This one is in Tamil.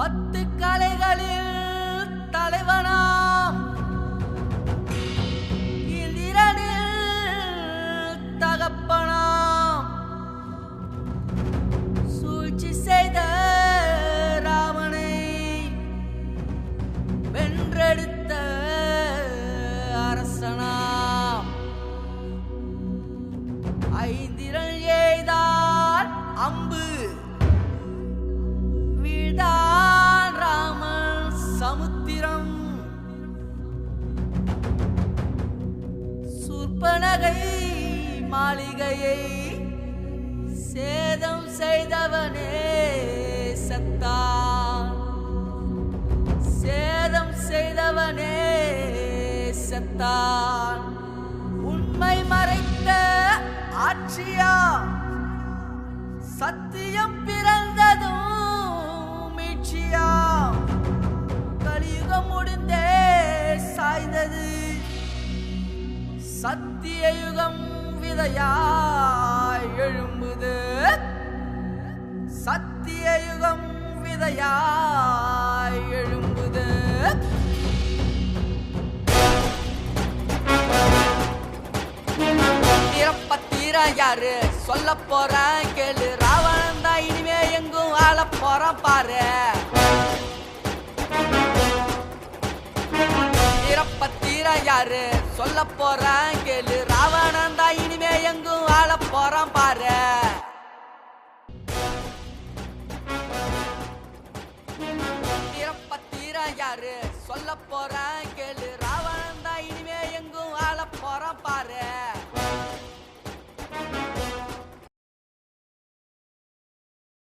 பத்து கலைகளில் தலைவனாம். இந்திரனில் தகப்பனாம். சூழ்ச்சி செய்த ராமனை வென்றெடுத்த அரசனாம். ஐந்திரள் எய்தான் அம்பு சமுத்திரம் சூர்பனகை மாளிகையை சேதம் செய்தவனே சத்தான். சேதம் செய்தவனே சத்தான். உண்மை மறைத்த ஆட்சியா? சத்தியம் பிறந்ததும் மீட்சியா? சத்தியயுகம் விதையாய் எழும்புது. சத்தியயுகம் விதையாய் எழும்புது. தீர யாரு? சொல்ல போறேன் கேளு. ராவணன் தான் இனிமே எங்கும் ஆள போறான் பாரு. பாரு சொல்ல போறேன் கேளு. ராவணன் தான் இனிமே எங்கும் வாழ போறான் பாரு. தீர யாரு? சொல்ல போறேன்